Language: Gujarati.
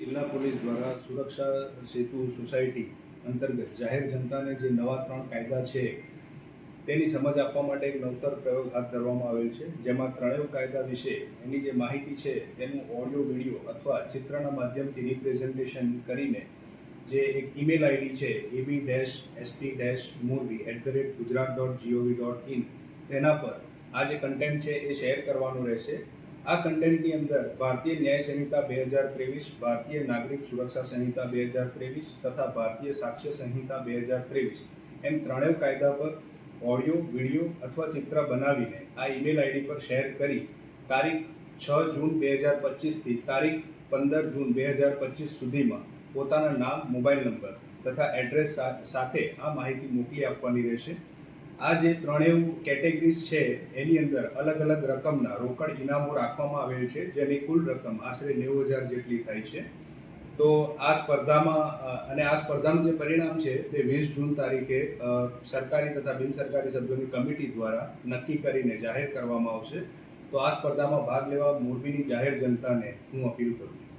જિલ્લા પોલીસ દ્વારા સુરક્ષા સેતુ સોસાયટી અંતર્ગત જાહેર જનતાને જે નવા ત્રણ કાયદા છે, તેની સમજ આપવા માટે એક નવતર પ્રયોગ હાથ ધરવામાં આવેલ છે. જેમાં ત્રણેય કાયદા વિશે એની જે માહિતી છે, તેનું ઓડિયો, વીડિયો અથવા ચિત્રના માધ્યમથી રિપ્રેઝન્ટેશન કરીને જે એક ઈમેલ આઈડી છે AB dash SP dash Morbi at the rate Gujarat dot gov dot in તેના પર આ જે કન્ટેન્ટ છે, એ શેર કરવાનું રહેશે. આ કન્ટેન્ટની અંદર ભારતીય ન્યાય સંહિતા બે હજાર ત્રેવીસ, ભારતીય નાગરિક સુરક્ષા સંહિતા બે હજાર ત્રેવીસ તથા ભારતીય સાક્ષ્ય સંહિતા બે હજાર ત્રેવીસ. એમ ત્રણેય કાયદા પર ઓડિયો વીડિયો અથવા ચિત્ર બનાવીને આ ઈમેલ આઈડી પર શેર કરી તારીખ છ જૂન બે હજાર પચીસથી તારીખ પંદર જૂન બે હજાર પચીસ સુધીમાં પોતાના નામ મોબાઈલ નંબર તથા એડ્રેસ સાથે આ માહિતી મોકલી આપવાની રહેશે. આ જે ત્રણેય કેટેગરીઝ છે, એની અંદર અલગ અલગ રકમના રોકડ ઇનામો રાખવામાં આવેલ છે, જેની કુલ રકમ આશરે નેવું હજાર જેટલી થાય છે. તો આ સ્પર્ધામાં અને આ સ્પર્ધાનું જે પરિણામ છે, તે વીસ જૂન તારીખે સરકારી તથા બિનસરકારી સભ્યોની કમિટી દ્વારા નક્કી કરીને જાહેર કરવામાં આવશે. તો આ સ્પર્ધામાં ભાગ લેવા મોરબીની જાહેર જનતાને હું અપીલ કરું છું.